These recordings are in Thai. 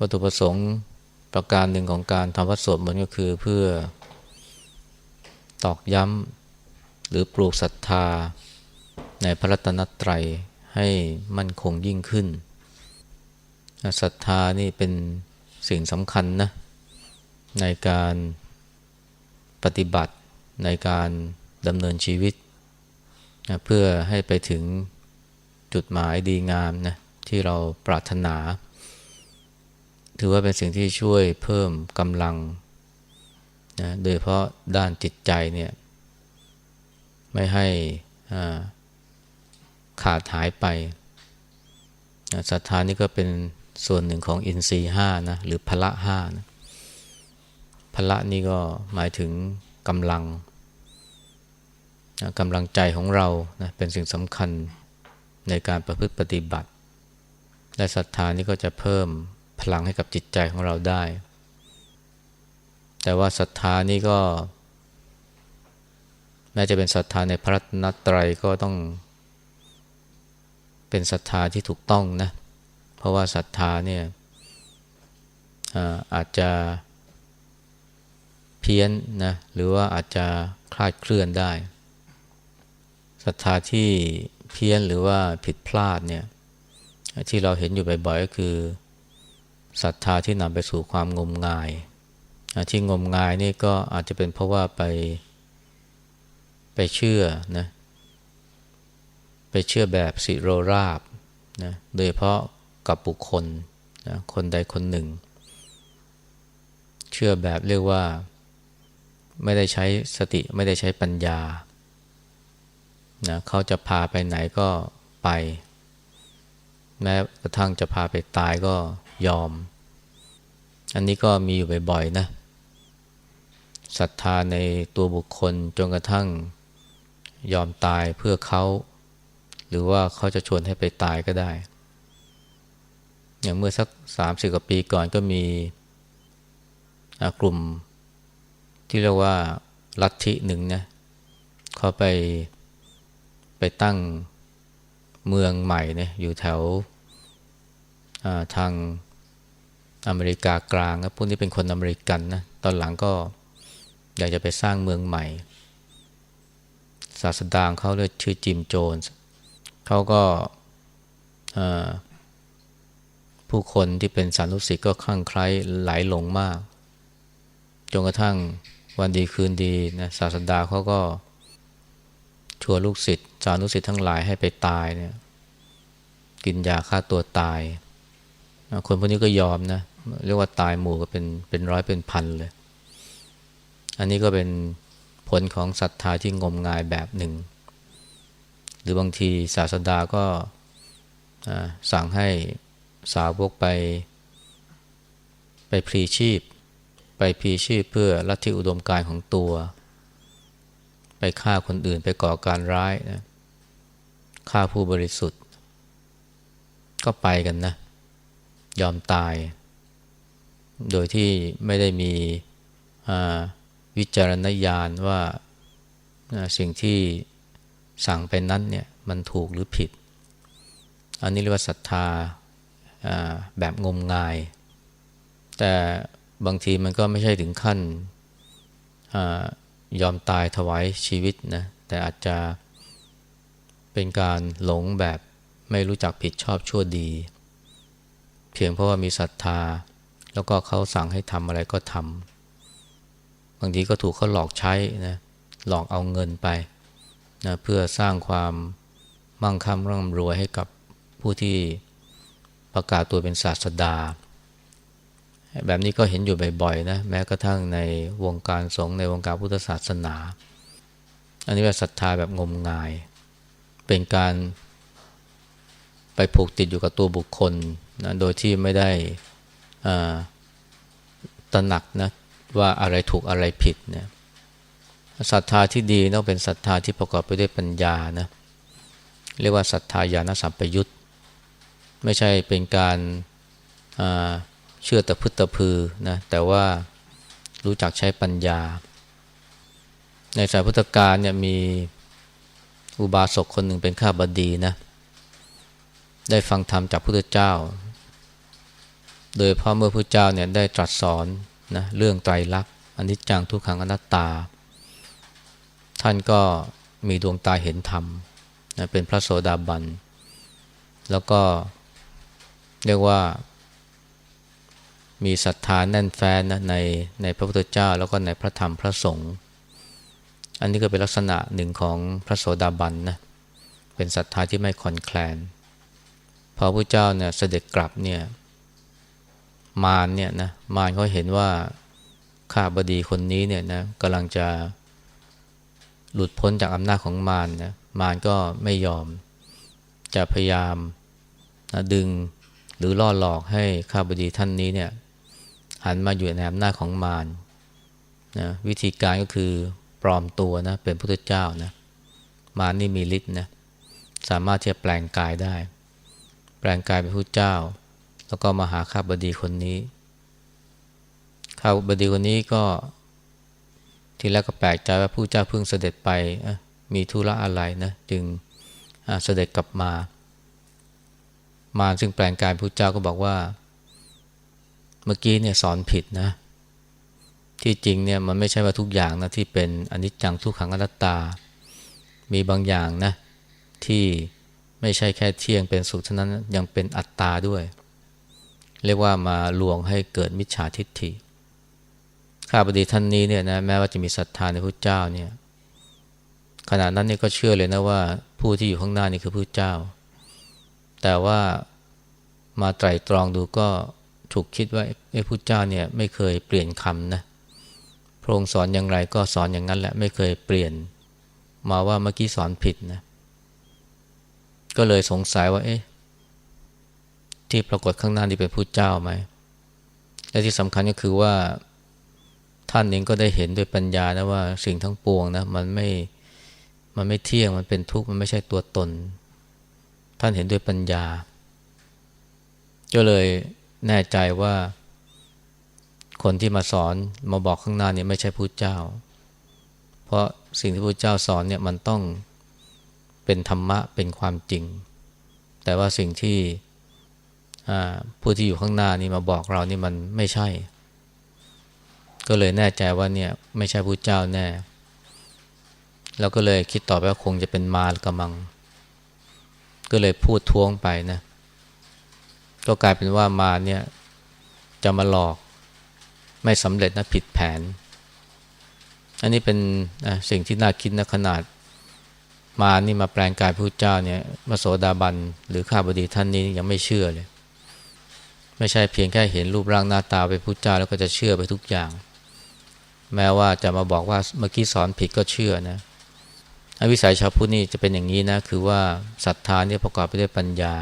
วัตถุประสงค์ประการหนึ่งของการทำวัดสวดมนต์ก็คือเพื่อตอกย้ำหรือปลูกศรัทธา ในพระรัตนตรัยให้มั่นคงยิ่งขึ้นศรัทธานี่เป็นสิ่งสำคัญนะในการปฏิบัติในการดำเนินชีวิตนะเพื่อให้ไปถึงจุดหมายดีงามนะที่เราปรารถนา ถือว่าเป็นสิ่งที่ช่วยเพิ่มกำลังนะโดยเพราะด้านจิตใจเนี่ย ไม่ให้ขาดหายไปศรัทธานี่ก็เป็นส่วนหนึ่งของอินทรีห้านะหรือพละห้านะพละนี่ก็หมายถึงกำลังกำลังใจของเรานะเป็นสิ่งสำคัญในการประพฤติปฏิบัติ และศรัทธานี่ก็จะเพิ่ม ลังให้กับจิตใจของเราได้ แต่ว่าศรัทธานี่ก็ แม้จะเป็นศรัทธาในพระนัตรัยก็ต้อง เป็นศรัทธาที่ถูกต้องนะ เพราะว่าศรัทธาเนี่ยอาจจะเพี้ยนนะหรือว่าอาจจะคลาดเคลื่อนได้ศรัทธาที่เพี้ยนหรือว่าผิดพลาดเนี่ยที่เราเห็นอยู่บ่อยๆก็คือ ศรัทธาที่นำไปสู่ความงมงาย ที่งมงายนี่ก็อาจจะเป็นเพราะว่าไปไปเชื่อนะไปเชื่อแบบสิโรราบนะโดยเพราะกับบุคคลนะคนใดคนหนึ่ง เชื่อแบบเรียกว่าไม่ได้ใช้สติไม่ได้ใช้ปัญญานะเขาจะพาไปไหนก็ไป แม้กระทั่งจะพาไปตายก็ ยอม อันนี้ก็มีอยู่บ่อยๆนะศรัทธาในตัวบุคคลจนกระทั่งยอมตายเพื่อเขา หรือว่าเขาจะชวนให้ไปตายก็ได้ อย่างเมื่อสักสามสิบกว่าปีก่อนก็มีกลุ่มที่เรียกว่าลัทธิหนึ่งนะเขาไปไปตั้งเมืองใหม่เนี่ยอยู่แถวทาง อเมริกากลางนะพวกนี้เป็นคนอเมริกันนะตอนหลังก็อยากจะไปสร้างเมืองใหม่ ศาสดางเขาเรียกชื่อจิมโจนส์เขาก็ผู้คนที่เป็นสานุสิทธ์ก็คลั่งไคล้ไหลหลงมากจนกระทั่งวันดีคืนดีนะศาสดาเขาก็ชวนลูกศิษย์สานุศิษย์ทั้งหลายให้ไปตายเนี่ยกินยาฆ่าตัวตาย คนพวกนี้ก็ยอมนะ เรียกว่าตายหมู่ก็เป็นเป็นร้อยเป็นพันเลย อันนี้ก็เป็นผลของศรัทธาที่งมงายแบบหนึ่ง หรือบางทีศาสดาก็สั่งให้สาวกไป ไปพลีชีพ ไปพลีชีพเพื่อลัทธิอุดมการของตัว ไปฆ่าคนอื่นไปก่อการร้ายนะฆ่าผู้บริสุทธิ์ ก็ไปกันนะ ยอมตาย โดยที่ไม่ได้มีวิจารณญาณว่าสิ่งที่สั่งไปนั้นเนี่ยมันถูกหรือผิด อันนี้เรียกว่าศรัทธาแบบงมงาย แต่บางทีมันก็ไม่ใช่ถึงขั้นยอมตายถวายชีวิตนะแต่อาจจะเป็นการหลงแบบไม่รู้จักผิดชอบชั่วดี เพียงเพราะว่ามีศรัทธา แล้วก็เขาสั่งให้ทำอะไรก็ทำบางทีก็ถูกเขาหลอกใช้นะหลอกเอาเงินไปนะเพื่อสร้างความมั่งคั่งร่ำรวยให้กับผู้ที่ประกาศตัวเป็นศาสดา แบบนี้ก็เห็นอยู่บ่อยๆนะแม้กระทั่งในวงการสงฆ์ในวงการพุทธศาสนา อันนี้ว่าศรัทธาแบบงมงาย เป็นการไปผูกติดอยู่กับตัวบุคคลนะโดยที่ไม่ได้ ตระหนักนะว่าอะไรถูกอะไรผิดเนี่ยศรัทธาที่ดีต้องเป็นศรัทธาที่ประกอบไปด้วยปัญญานะเรียกว่าศรัทธาญาณสัมปยุตไม่ใช่เป็นการเชื่อแต่พุทธพือนะแต่ว่ารู้จักใช้ปัญญา ในสายพุทธกาลเนี่ยมีอุบาสกคนหนึ่งเป็นข้าบดีนะได้ฟังธรรมจากพุทธเจ้า โดยพระเมื่อพระเจ้าเนี่ยได้ตรัสสอนนะเรื่องไตรลักษณ์อนิจจังทุกขังอนัตตา ท่านก็มีดวงตาเห็นธรรมนะเป็นพระโสดาบัน แล้วก็เรียกว่ามีศรัทธาแน่นแฟ้นนะในในพระพุทธเจ้าแล้วก็ในพระธรรมพระสงฆ์อันนี้ก็เป็นลักษณะหนึ่งของพระโสดาบันนะเป็นศรัทธาที่ไม่คอนแคลน พอพระเจ้าเนี่ยเสด็จกลับเนี่ย มารเนี่ยนะมารเขาเห็นว่าข้าบดีคนนี้เนี่ยนะกำลังจะหลุดพ้นจากอำนาจของมารนะมารก็ไม่ยอม จะพยายามนะดึงหรือล่อหลอกให้ข้าบดีท่านนี้เนี่ยหันมาอยู่ในอำนาจของมารนะวิธีการก็คือปลอมตัวนะเป็นพระเจ้านะมารนี่มีฤทธิ์นะสามารถที่จะแปลงกายได้ แปลงกายเป็นพระเจ้า แล้วก็มาหาข้าบดีคนนี้ข้าบดีคนนี้ก็ทีแรกก็แปลกใจว่าผู้เจ้าเพิ่งเสด็จไปมีธุระอะไรนะจึงเสด็จกลับมา มาซึ่งแปลงกายพระเจ้าก็บอกว่า เมื่อกี้เนี่ยสอนผิดนะ ที่จริงเนี่ยมันไม่ใช่ว่าทุกอย่างนะที่เป็นอนิจจังทุกขังอนัตตา มีบางอย่างนะที่ไม่ใช่แค่เที่ยงเป็นสุขเท่านั้นยังเป็นอัตตาด้วย เรียกว่ามาลวงให้เกิดมิจฉาทิฏฐิข้าพดีท่านนี้เนี่ยนะแม้ว่าจะมีศรัทธาในพระเจ้าเนี่ยขณะนั้นนี่ก็เชื่อเลยนะว่าผู้ที่อยู่ข้างหน้านี่คือพระเจ้า แต่ว่ามาไตรตรองดูก็ถูกคิดว่าไอ้พระเจ้าเนี่ยไม่เคยเปลี่ยนคำนะพระองค์สอนอย่างไรก็สอนอย่างนั้นแหละไม่เคยเปลี่ยน มาว่าเมื่อกี้สอนผิดนะ ก็เลยสงสัยว่าเอ๊ะ ที่ปรากฏข้างหน้านี่เป็นพระเจ้าไหม และที่สำคัญก็คือว่าท่านเองก็ได้เห็นด้วยปัญญานะว่าสิ่งทั้งปวงนะมันไม่มันไม่เที่ยงมันเป็นทุกข์มันไม่ใช่ตัวตน ท่านเห็นด้วยปัญญา ก็เลยแน่ใจว่า คนที่มาสอนมาบอกข้างหน้านี่ไม่ใช่ผู้เจ้า เพราะสิ่งที่พระเจ้าสอนเนี่ยมันต้องเป็นธรรมะเป็นความจริง แต่ว่าสิ่งที่ ผู้ที่อยู่ข้างหน้านี่มาบอกเรานี่มันไม่ใช่ ก็เลยแน่ใจว่าเนี่ยไม่ใช่ผู้เจ้าแน่เราก็เลยคิดต่อไปว่าคงจะเป็นมารกำมัง ก็เลยพูดท้วงไปนะ ก็กลายเป็นว่ามาเนี่ยจะมาหลอกไม่สำเร็จนะผิดแผน อันนี้เป็นสิ่งที่น่าคิดนะขนาดมานี่มาแปลงกายพระเจ้าเนี่ยมาโสดาบันหรือข้าบดีท่านนี้ยังไม่เชื่อเลย ไม่ใช่เพียงแค่เห็นรูปร่างหน้าตาเป็นพระเจ้าแล้วก็จะเชื่อไปทุกอย่าง แม้ว่าจะมาบอกว่าเมื่อกี้สอนผิดก็เชื่อนะอวิสัยชาวพุทธนี่จะเป็นอย่างนี้นะ คือว่าศรัทธานี่ประกอบไปด้วยปัญญา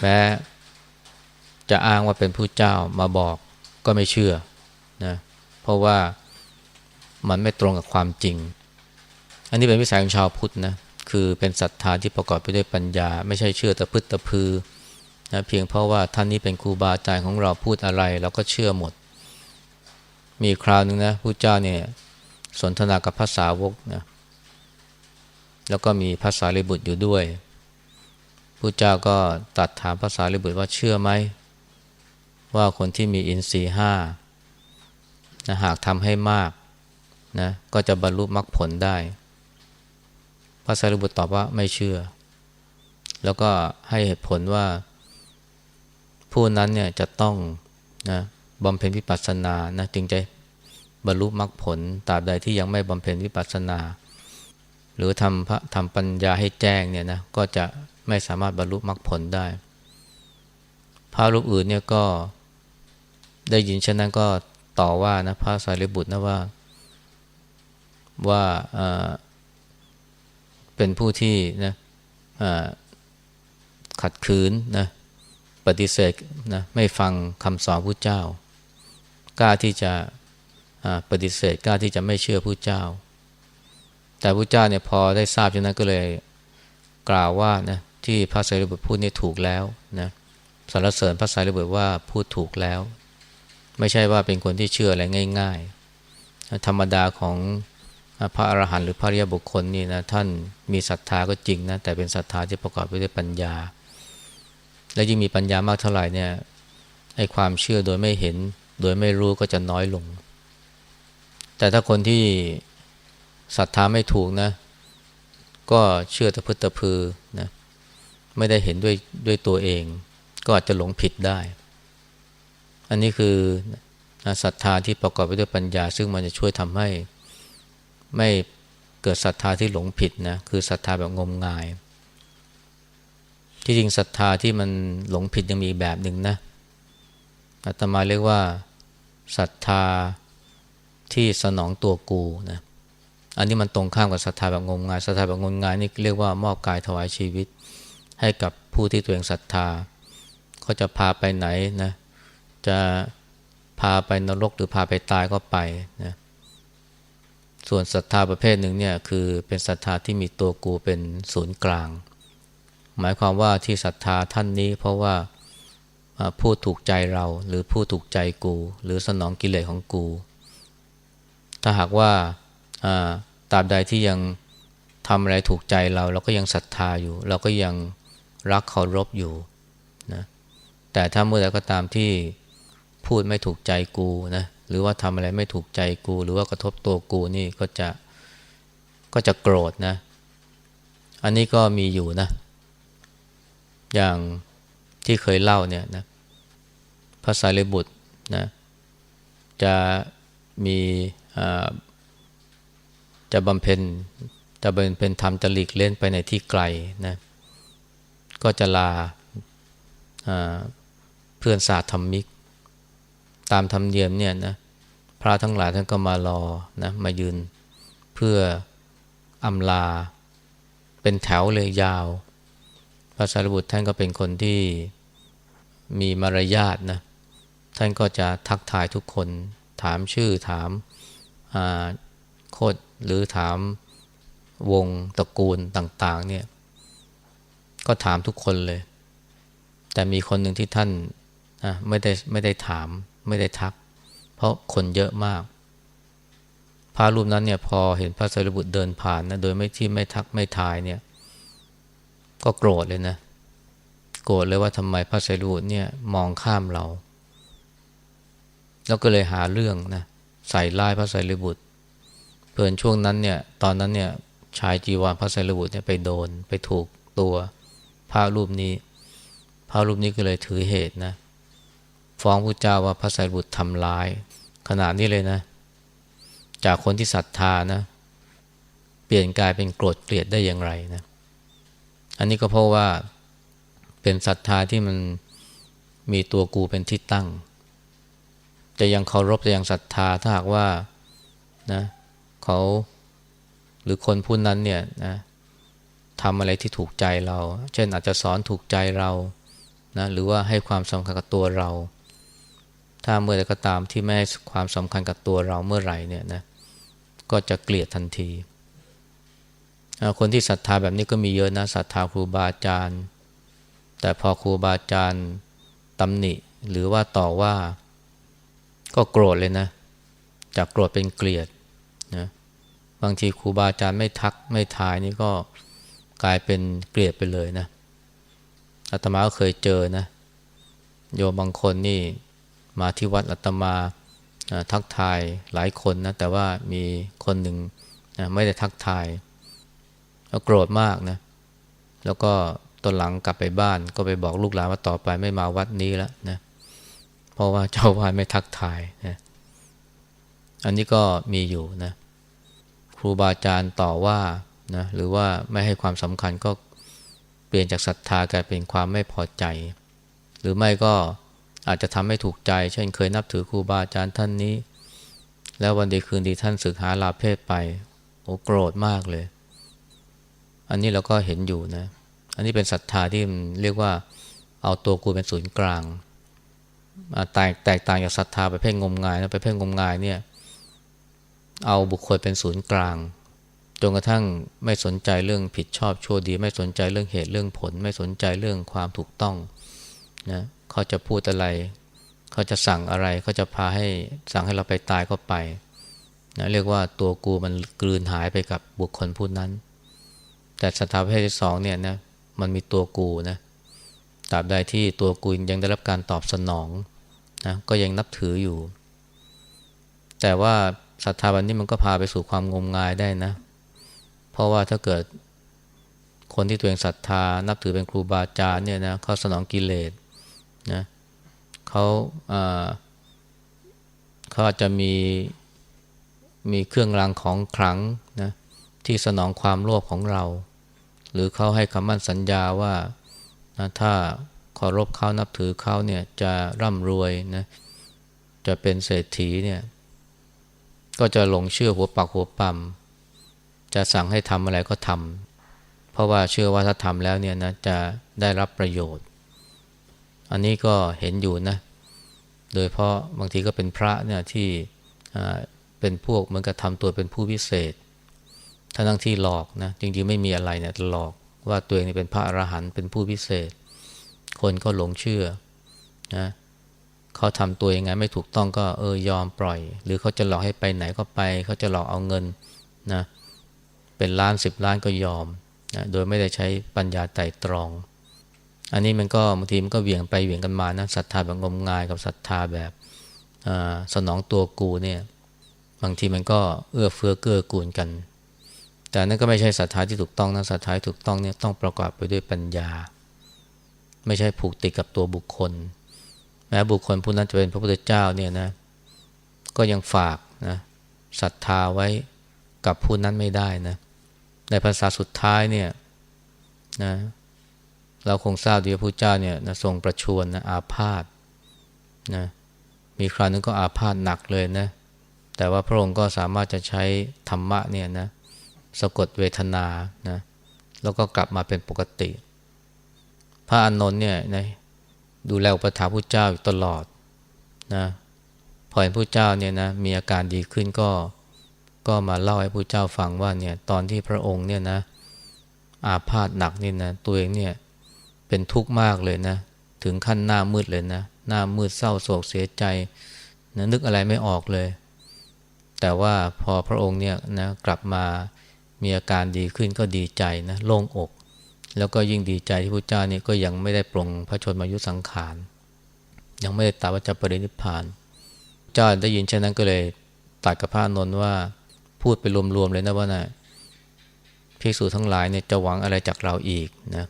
แม้จะอ้างว่าเป็นผู้เจ้ามาบอกก็ไม่เชื่อนะเพราะว่ามันไม่ตรงกับความจริง อันนี้เป็นวิสัยของชาวพุทธนะคือเป็นศรัทธาที่ประกอบไปด้วยปัญญา ไม่ใช่เชื่อตะพึดตะพือ นะเพียงเพราะว่าท่านนี้เป็นครูบาอาจารย์ของเราพูดอะไรเราก็เชื่อหมด มีคราวหนึ่งนะผู้เจ้าเนี่ยสนทนากับภาษาวกนะแล้วก็มีภาษาลิบุตรอยู่ด้วยพระเจ้าก็ตัดถามภาษาลิบุตรว่าเชื่อไหมว่าคนที่มีอินทรีห้านะหากทำให้มากนะก็จะบรรลุมรรคผลได้ภาษาลิบุตรตอบว่าไม่เชื่อ แล้วก็ให้เหตุผลว่า ผู้นั้นเนี่ยจะต้องนะบำเพ็ญวิปัสสนานะจึงจะบรรลุมรรคผลตราบใดที่ยังไม่บำเพ็ญวิปัสสนา หรือทำพระทำปัญญาให้แจ้งเนี่ยนะก็จะไม่สามารถบรรลุมรรคผลได้พระรูปอื่นเนี่ยก็ได้ยินเช่นนั้นก็ต่อว่านะพระสารีบุตรนะว่าว่าเป็นผู้ที่นะขัดขืนนะ ปฏิเสธนะไม่ฟังคำสอนผู้เจ้า กล้าที่จะปฏิเสธกล้าที่จะไม่เชื่อผู้เจ้า แต่พระเจ้าเนี่ยพอได้ทราบฉะนั้นก็เลยกล่าวว่านะที่พระสารีบุตรพูดนี่ถูกแล้วนะสรรเสริญพระสารีบุตรว่าพูดถูกแล้ว ไม่ใช่ว่าเป็นคนที่เชื่ออะไรง่าย ๆ ธรรมดาของพระอรหันต์หรือพระริยบุคคลนี่นะท่านมีศรัทธาก็จริงนะแต่เป็นศรัทธาที่ประกอบไปด้วยปัญญา และยิ่งมีปัญญามากเท่าไหร่เนี่ยไอ้ความเชื่อโดยไม่เห็น โดยไม่รู้ก็จะน้อยลง แต่ถ้าคนที่ศรัทธาไม่ถูกนะ ก็เชื่อตะพึดตะพือนะไม่ได้เห็นด้วยด้วยตัวเอง ก็อาจจะหลงผิดได้ อันนี้คือศรัทธาที่ประกอบไปด้วยปัญญา ซึ่งมันจะช่วยทำให้ไม่เกิดศรัทธาที่หลงผิดนะคือศรัทธาแบบงมงาย ที่จริงศรัทธาที่มันหลงผิดยังมีแบบหนึ่งนะอาตมาเรียกว่าศรัทธาที่สนองตัวกูนะอันนี้มันตรงข้ามกับศรัทธาแบบงมงายศรัทธาแบบงมงายนี่เรียกว่ามอบกายถวายชีวิต ให้กับผู้ที่ตัวเองศรัทธาเขาจะพาไปไหนนะจะพาไปนรกหรือพาไปตายก็ไปนะส่วนศรัทธาประเภทหนึ่งเนี่ยคือเป็นศรัทธาที่มีตัวกูเป็นศูนย์กลาง หมายความว่าที่ศรัทธาท่านนี้ เพราะว่าพูดถูกใจเราหรือพูดถูกใจกู หรือสนองกิเลสของกู ถ้าหากว่าตราบใดที่ยังทำอะไรถูกใจเรา เราก็ยังศรัทธาอยู่ เราก็ยังรักเคารพอยู่นะแต่ถ้าเมื่อใดก็ตามที่พูดไม่ถูกใจกูนะหรือว่าทำอะไรไม่ถูกใจกู หรือว่ากระทบตัวกูนี่ก็จะก็จะโกรธนะ อันนี้ก็มีอยู่นะ อย่างที่เคยเล่าเนี่ยนะพระสารีบุตรนะจะมีจะบำเพ็ญจะบำเพ็ญธรรมจะหลีกเล่นไปในที่ไกลนะก็จะลาเพื่อนสาธรรมิก ตามธรรมเนียมเนี่ยนะพระทั้งหลายท่านก็มารอนะมายืนเพื่ออำลาเป็นแถวเลยยาว พระสารีบุตรท่านก็เป็นคนที่มีมารยาทนะท่านก็จะทักทายทุกคน ถามชื่อถามโคดหรือถามวงตระกูลต่าง ๆ เนี่ย ก็ถามทุกคนเลย แต่มีคนหนึ่งที่ท่านไม่ได้ไม่ได้ถามไม่ได้ทัก เพราะคนเยอะมากพระรูปนั้นเนี่ยพอเห็นพระสารีบุตรเดินผ่านนะโดยไม่ที่ไม่ทักไม่ทายเนี่ย ก็โกรธเลยนะ โกรธเลยว่าทำไมพระสรีบุตรเนี่ยมองข้ามเรา แล้วก็เลยหาเรื่องนะใส่ร้ายพระไสรีบุตร เพื่อนช่วงนั้นเนี่ย ตอนนั้นเนี่ยชายจีวรพระไสรีบุตรเนี่ยไปโดนไปถูกตัวพระรูปนี้ พระรูปนี้ก็เลยถือเหตุนะ ฟ้องพระเจ้าว่าพระไสรีบุตรทำร้าย ขนาดนี้เลยนะ จากคนที่ศรัทธานะ เปลี่ยนกลายเป็นโกรธเกลียดได้อย่างไรนะ อันนี้ก็เพราะว่าเป็นศรัทธาที่มันมีตัวกูเป็นที่ตั้ง จะยังเคารพจะยังศรัทธาถ้าหากว่านะเขาหรือคนผู้นั้นเนี่ยนะทำอะไรที่ถูกใจเรา เช่นอาจจะสอนถูกใจเรานะหรือว่าให้ความสำคัญกับตัวเรา ถ้าเมื่อใดก็ตามที่ไม่ให้ความสำคัญกับตัวเราเมื่อไหร่เนี่ยนะก็จะเกลียดทันที คนที่ศรัทธาแบบนี้ก็มีเยอะนะศรัทธาครูบาอาจารย์ แต่พอครูบาอาจารย์ตำหนิ หรือว่าต่อว่า ก็โกรธเลยนะ จากโกรธเป็นเกลียดนะบางทีครูบาอาจารย์ไม่ทักไม่ทายนี่ก็กลายเป็นเกลียดไปเลยนะอาตมาก็เคยเจอนะ โยมบางคนนี่มาที่วัดอัตมาทักทายหลายคนนะแต่ว่ามีคนหนึ่งไม่ได้ทักทาย โกรธมากนะ แล้วก็ตอนหลังกลับไปบ้านก็ไปบอกลูกหลานว่าต่อไปไม่มาวัดนี้แล้วนะ เพราะว่าเจ้าวาดไม่ทักทายนะอันนี้ก็มีอยู่นะ ครูบาอาจารย์ต่อว่านะหรือว่าไม่ให้ความสำคัญก็เปลี่ยนจากศรัทธากลายเป็นความไม่พอใจ หรือไม่ก็อาจจะทำให้ถูกใจ เช่นเคยนับถือครูบาอาจารย์ท่านนี้ แล้ววันดีคืนดีท่านสึกหาลาเพศไปโอ้โกรธมากเลย อันนี้เราก็เห็นอยู่นะ อันนี้เป็นศรัทธาที่เรียกว่าเอาตัวกูเป็นศูนย์กลางแตกแตกต่างจากศรัทธาไปเภทงงมงายนะไประเภทงมงายเนี่ย เอาบุคคลเป็นศูนย์กลางจนกระทั่งไม่สนใจเรื่องผิดชอบชั่วดี ไม่สนใจเรื่องเหตุเรื่องผล ไม่สนใจเรื่องความถูกต้องนะเขาจะพูดอะไร เขาจะสั่งอะไรเขาจะพาให้สั่งให้เราไปตายก็ไปนะเรียกว่าตัวกูมันกลืนหายไปกับบุคคลผู้นั้น แต่สถาประเภทที่สองเนี่ยนะมันมีตัวกูนะตราบใดที่ตัวกูยังได้รับการตอบสนองนะก็ยังนับถืออยู่ แต่ว่าศรัทธาแบบนี้มันก็พาไปสู่ความงมงายได้นะ เพราะว่าถ้าเกิดคนที่ตัวเองศรัทธา นับถือเป็นครูบาอาจารย์เนี่ยนะเขาสนองกิเลสนะเขาเขาอาจจะมีมีเครื่องรางของขลังนะที่สนองความโลภของเรา หรือเขาให้คำมั่นสัญญาว่านะถ้าเคารพเขานับถือเขาเนี่ยจะร่ำรวยนะจะเป็นเศรษฐีเนี่ยก็จะหลงเชื่อหัวปักหัวปั๊มจะสั่งให้ทำอะไรก็ทำเพราะว่าเชื่อว่าถ้าทำแล้วเนี่ยนะจะได้รับประโยชน์ อันนี้ก็เห็นอยู่นะ โดยเพราะบางทีก็เป็นพระเนี่ยที่เป็นพวกเหมือนกับทำตัวเป็นผู้พิเศษ ทั้งที่หลอกนะจริงๆไม่มีอะไรเนี่ยหลอกว่าตัวเองเป็นพระอรหันต์เป็นผู้พิเศษ คนก็หลงเชื่อนะเขาทำตัวยังไงไม่ถูกต้องก็เออยอมปล่อย หรือเขาจะหลอกให้ไปไหนก็ไป เขาจะหลอกเอาเงินนะเป็นล้านสิบล้านก็ยอมนะโดยไม่ได้ใช้ปัญญาไต่ตรอง อันนี้มันก็บางทีมันก็เหวี่ยงไปเหวี่ยงกันมานะศรัทธาแบบงมงายกับศรัทธาแบบสนองตัวกูเนี่ยบางทีมันก็เอื้อเฟื้อเกื้อกูลกัน แต่นั่นก็ไม่ใช่ศรัทธาที่ถูกต้องนะศรัทธาถูกต้องเนี่ยต้องประกอบไปด้วยปัญญา ไม่ใช่ผูกติดกับตัวบุคคล แม้บุคคลผู้นั้นจะเป็นพระพุทธเจ้าเนี่ยนะก็ยังฝากนะศรัทธาไว้กับผู้นั้นไม่ได้นะในภาษาสุดท้ายเนี่ยนะเราคงทราบดีว่าพระเจ้าเนี่ยนะทรงประชวรนะอาพาธนะมีคราวนึงก็อาพาธหนักเลยนะแต่ว่าพระองค์ก็สามารถจะใช้ธรรมะเนี่ยนะ สะกดเวทนานะแล้วก็กลับมาเป็นปกติ พระอานนท์เนี่ยนะดูแลอุปถัมภ์พระเจ้าอยู่ตลอดนะพอเห็นพระเจ้าเนี่ยนะมีอาการดีขึ้นก็ก็มาเล่าให้พระเจ้าฟังว่าเนี่ยตอนที่พระองค์เนี่ยนะอาพาธหนักนี่นะตัวเองเนี่ยเป็นทุกข์มากเลยนะ ถึงขั้นหน้ามืดเลยนะ หน้ามืดเศร้าโศกเสียใจนะนึกอะไรไม่ออกเลย แต่ว่าพอพระองค์เนี่ยนะกลับมา มีอาการดีขึ้นก็ดีใจนะโล่งอก แล้วก็ยิ่งดีใจที่พระเจ้านี่ก็ยังไม่ได้ปรงพระชนมายุสังขาร ยังไม่ได้ตรัสว่าจปรินิพพาน เจ้าได้ยินเช่นนั้นก็เลยตัดกับพระนนท์ว่าพูดไปรวมๆเลยนะว่านะภิกษุทั้งหลายเนี่ยจะหวังอะไรจากเราอีกนะ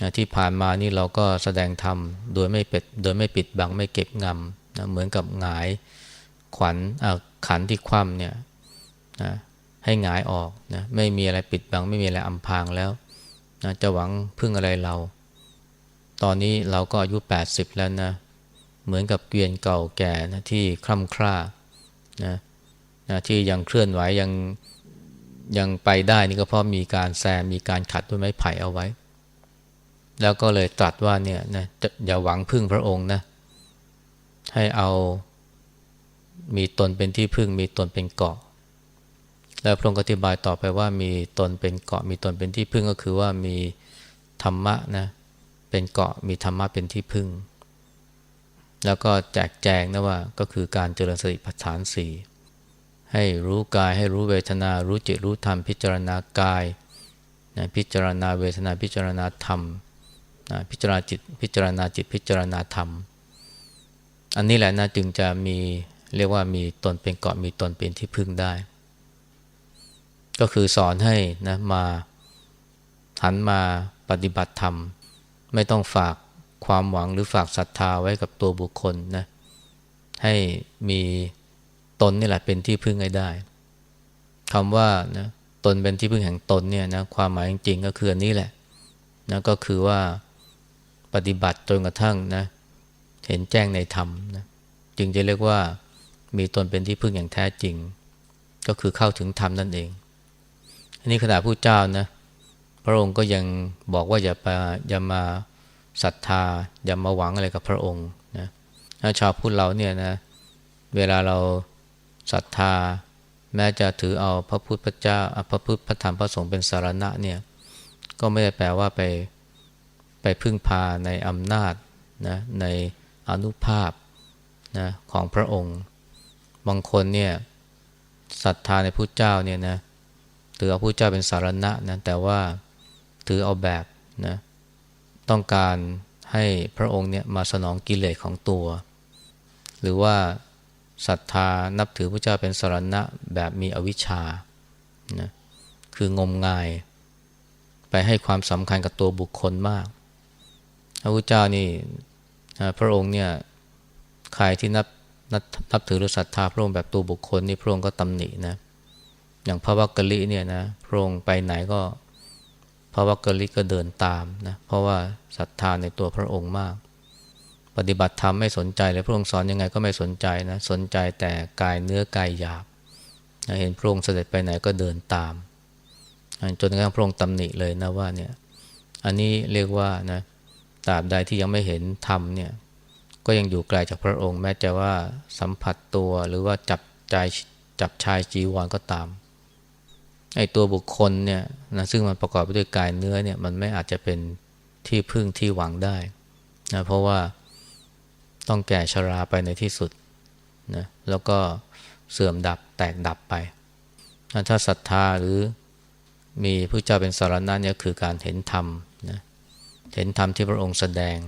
นะที่ผ่านมานี่เราก็แสดงธรรมโดยไม่ปิดโดยไม่ปิดบังไม่เก็บงำนะเหมือนกับหงายขวัญขันที่คว่ำเนี่ยนะ ให้หงายออกนะไม่มีอะไรปิดบัง ไม่มีอะไรอำพรางแล้วนะจะหวังพึ่งอะไรเรา ตอนนี้เราก็อายุ 80 แล้วนะเหมือนกับเกวียนเก่าแก่นะที่คล่ำคร่านะนะที่ยังเคลื่อนไหวยังยังไปได้นี่ก็เพราะมีการแซมมีการขัดด้วยไม้ไผ่เอาไว้ แล้วก็เลยตรัสว่าเนี่ยนะอย่าหวังพึ่งพระองค์นะให้เอามีตนเป็นที่พึ่งมีตนเป็นเกาะ แล้วพระองค์อธิบายต่อไปว่ามีตนเป็นเกาะมีตนเป็นที่พึ่งก็คือว่ามีธรรมะนะเป็นเกาะมีธรรมะเป็นที่พึ่ง แล้วก็แจกแจงนะว่าก็คือการเจริญสติปัฏฐานสี่ให้รู้กายให้รู้เวทนา รู้จิตรู้ธรรมพิจารณากายนะพิจารณาเวทนาพิจารณาธรรมนะพิจารณาจิตพิจารณาจิตพิจารณาธรรม อันนี้แหละนะจึงจะมีเรียกว่ามีตนเป็นเกาะมีตนเป็นที่พึ่งได้ ก็คือสอนให้นะมาหันมาปฏิบัติธรรม ไม่ต้องฝากความหวังหรือฝากศรัทธาไว้กับตัวบุคคลนะให้มีตนนี่แหละเป็นที่พึ่งให้ได้คำว่านะตนเป็นที่พึ่งแห่งตนเนี่ยนะความหมายจริงๆก็คืออันนี้แหละนะก็คือว่าปฏิบัติจนกระทั่งนะเห็นแจ้งในธรรมนะจึงจะเรียกว่ามีตนเป็นที่พึ่งอย่างแท้จริง ก็คือเข้าถึงธรรมนั่นเอง อันนี้ขณะผู้เจ้านะพระองค์ก็ยังบอกว่าอย่าไปอย่ามาศรัทธา อย่ามาหวังอะไรกับพระองค์นะชาวพุทธเราเนี่ยนะเวลาเราศรัทธา แม้จะถือเอาพระพุทธเจ้าพระพุทธพระธรรมพระสงฆ์เป็นสารณะเนี่ยก็ไม่ได้แปลว่าไปไปพึ่งพาในอำนาจนะในอนุภาพนะของพระองค์ บางคนเนี่ยศรัทธาในพระเจ้าเนี่ยนะ ถือเอาพระเจ้าเป็นสารณะนะแต่ว่าถือเอาแบบนะต้องการให้พระองค์เนี่ยมาสนองกิเลสของตัว หรือว่าศรัทธานับถือพระเจ้าเป็นสารณะแบบมีอวิชชานะคืองมงาย ไปให้ความสำคัญกับตัวบุคคลมาก พระพุทธเจ้านี่พระองค์เนี่ยใครที่นับนับนับถือหรือศรัทธาพระองค์แบบตัวบุคคลนี่พระองค์ก็ตำหนินะ อย่างพระวักกะลิเนี่ยนะพระองค์ไปไหนก็พระวักกะลิก็เดินตามนะเพราะว่าศรัทธาในตัวพระองค์มาก ปฏิบัติธรรมไม่สนใจเลยพระองค์สอนยังไงก็ไม่สนใจนะสนใจแต่กายเนื้อกายหยาบนะเห็นพระองค์เสด็จไปไหนก็เดินตาม จนกระทั่งพระองค์ตำหนิเลยนะว่าเนี่ยอันนี้เรียกว่านะตราบใดที่ยังไม่เห็นธรรมเนี่ยก็ยังอยู่ไกลจากพระองค์ แม้จะว่าสัมผัสตัวหรือว่าจับใจจับชายจีวรก็ตาม ไอ้ตัวบุคคลเนี่ยนะซึ่งมันประกอบไปด้วยกายเนื้อเนี่ยมันไม่อาจจะเป็นที่พึ่งที่หวังได้นะเพราะว่าต้องแก่ชราไปในที่สุดนะแล้วก็เสื่อมดับแตกดับไปนะถ้าศรัทธาหรือมีพระเจ้าเป็นสารณะเนี่ยคือการเห็นธรรมนะเห็นธรรมที่พระองค์แสดง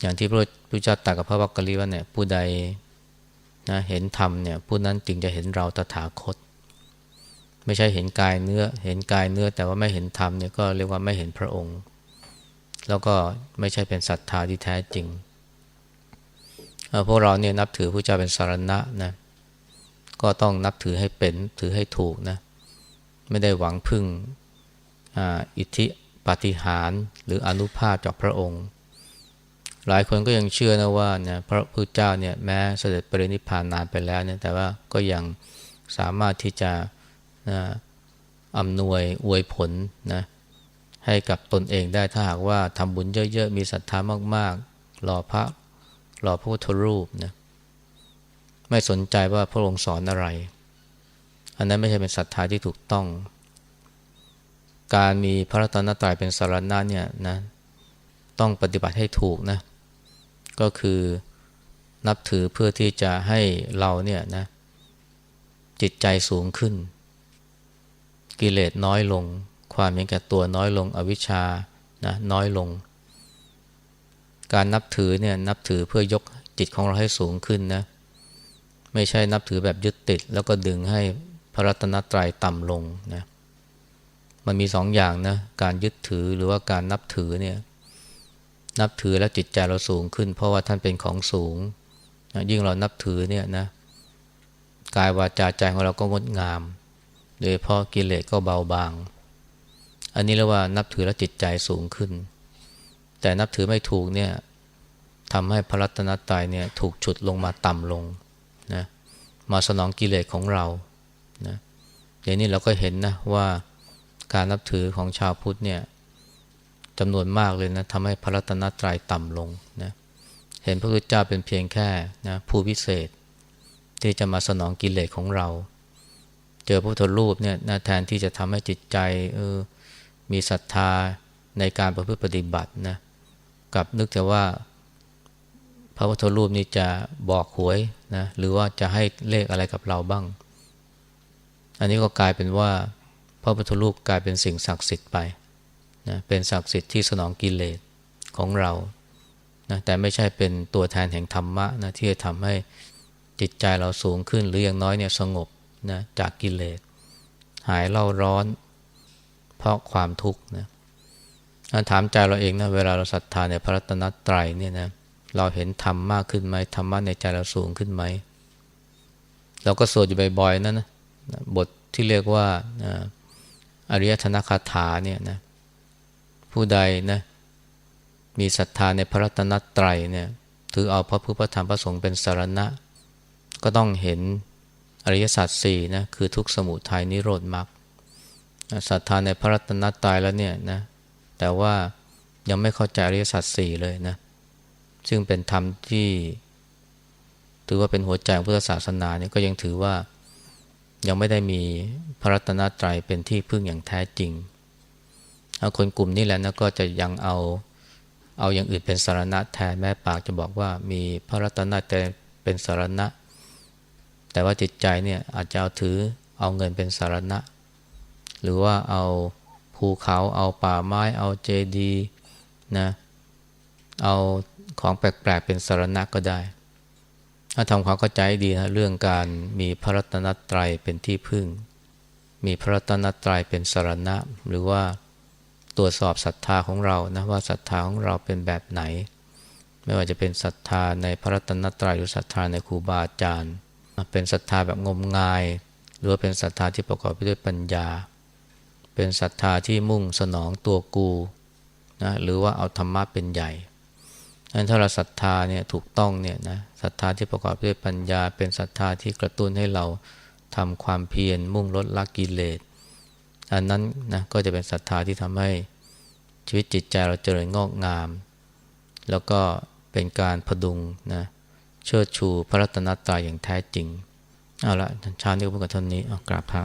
อย่างที่พระพุทธเจ้าตรัสกับพระวักกะลีว่าเนี่ยผู้ใดนะเห็นธรรมเนี่ยผู้นั้นจึงจะเห็นเราตถาคต ไม่ใช่เห็นกายเนื้อ เห็นกายเนื้อ แต่ว่าไม่เห็นธรรมเนี่ยก็เรียกว่าไม่เห็นพระองค์ แล้วก็ไม่ใช่เป็นศรัทธาที่แท้จริงพวกเราเนี่ยนับถือพระเจ้าเป็นสารณะนะก็ต้องนับถือให้เป็นถือให้ถูกนะไม่ได้หวังพึ่งอิทธิปฏิหารหรืออนุภาพจากพระองค์ หลายคนก็ยังเชื่อนะว่าเนี่ยพระพุทธเจ้าเนี่ยแม้เสด็จปรินิพพานนานไปแล้วเนี่ยแต่ว่าก็ยังสามารถที่จะ นะอำนวยอวยผลนะให้กับตนเองได้ถ้าหากว่าทำบุญเยอะๆ มีศรัทธามากๆรอพระรอพระพุทธรูปนะไม่สนใจว่าพระองค์สอนอะไร อันนั้นไม่ใช่เป็นศรัทธาที่ถูกต้อง การมีพระรัตนตรัยเป็นสารณะเนี่ยนะต้องปฏิบัติให้ถูกนะก็คือนับถือเพื่อที่จะให้เราเนี่ยนะจิตใจสูงขึ้น กิเลสน้อยลง ความเห็นแก่ตัวน้อยลง อวิชชานะน้อยลง การนับถือเนี่ยนับถือเพื่อยกจิตของเราให้สูงขึ้นนะ ไม่ใช่นับถือแบบยึดติด แล้วก็ดึงให้พระรัตนตรัยต่ำลงนะ มันมีสองอย่างนะการยึดถือหรือว่าการนับถือเนี่ยนับถือแล้วจิตใจเราสูงขึ้น เพราะว่าท่านเป็นของสูงนะยิ่งเรานับถือเนี่ยนะกายวาจาใจของเราก็งดงาม โดยเพราะกิเลสก็เบาบาง อันนี้เรียกว่านับถือแล้วจิตใจสูงขึ้น แต่นับถือไม่ถูกเนี่ยทำให้พระรัตนตรัยเนี่ยถูกฉุดลงมาต่ำลงนะมาสนองกิเลสของเรานะอย่างนี้เราก็เห็นนะว่าการนับถือของชาวพุทธเนี่ยจำนวนมากเลยนะทำให้พระรัตนตรัยต่ำลงนะเห็นพระพุทธเจ้าเป็นเพียงแค่นะผู้พิเศษ ที่จะมาสนองกิเลสของเรา เจอพระพุทธรูปเนี่ยนะแทนที่จะทำให้จิตใจเออมีศรัทธาในการประพฤติปฏิบัตินะกับนึกแต่ว่า พระพุทธรูปนี้จะบอกหวยนะหรือว่าจะให้เลขอะไรกับเราบ้าง อันนี้ก็กลายเป็นว่า พระพุทธรูปกลายเป็นสิ่งศักดิ์สิทธิ์ไปนะเป็นศักดิ์สิทธิ์ที่สนองกิเลสของเรานะแต่ไม่ใช่เป็นตัวแทนแห่งธรรมะนะที่จะทำให้จิตใจเราสูงขึ้นหรืออย่างน้อยเนี่ยสงบ นะจากกิเลส หายเล่าร้อน เพราะความทุกข์นะถามใจเราเองนะเวลาเราศรัทธาในพระรัตนตรัยเนี่ยนะเราเห็นธรรมมากขึ้นไหมธรรมะในใจเราสูงขึ้นไหมเราก็สวดอยู่บ่อยๆนั่นนะบทที่เรียกว่าอริยธนคาถาเนี่ยนะผู้ใดนะมีศรัทธาในพระรัตนตรัยเนี่ยถือเอาพระพุทธธรรมพระสงฆ์เป็นสารณะ ก็ต้องเห็น อริยสัจสี่นะคือทุกสมุทัยนิโรธมรรคศรัทธาในพระรัตนตรัยแล้วเนี่ยนะแต่ว่ายังไม่เข้าใจอริยสัจสี่เลยนะซึ่งเป็นธรรมที่ถือว่าเป็นหัวใจของพุทธศาสนาเนี่ยก็ยังถือว่ายังไม่ได้มีพระรัตนตรัยเป็นที่พึ่งอย่างแท้จริงเอาคนกลุ่มนี้แหละนะก็จะยังเอาเอาอย่างอื่นเป็นสารณะแทนแม่ปากจะบอกว่ามีพระรัตนตรัยเป็นสารณะ แต่ว่าจิตใจเนี่ยอาจจะเอาถือเอาเงินเป็นสารณะ หรือว่าเอาภูเขาเอาป่าไม้เอาเจดีนะเอาของแปลกๆเป็นสารณะก็ได้ ถ้าทำความเข้าใจดีนะเรื่องการมีพระรัตนตรัยเป็นที่พึ่ง มีพระรัตนตรัยเป็นสารณะ หรือว่าตรวจสอบศรัทธาของเรานะว่าศรัทธาของเราเป็นแบบไหน ไม่ว่าจะเป็นศรัทธาในพระรัตนตรัยหรือศรัทธาในครูบาอาจารย์ เป็นศรัทธาแบบงมงาย หรือเป็นศรัทธาที่ประกอบไปด้วยปัญญา เป็นศรัทธาที่มุ่งสนองตัวกูนะหรือว่าเอาธรรมะเป็นใหญ่ดังนั้นถ้าเราศรัทธาเนี่ยถูกต้องเนี่ยนะศรัทธาที่ประกอบด้วยปัญญา เป็นศรัทธาที่กระตุ้นให้เราทำความเพียรมุ่งลดละกิเลสอันนั้นนะก็จะเป็นศรัทธาที่ทำให้ชีวิตจิตใจเราเจริญงอกงาม แล้วก็เป็นการพดุงนะ เชิดชูพระรัตนตรัยอย่างแท้จริง เอาละเช้านี้ก็พูดกันเท่านี้เอากราบพระ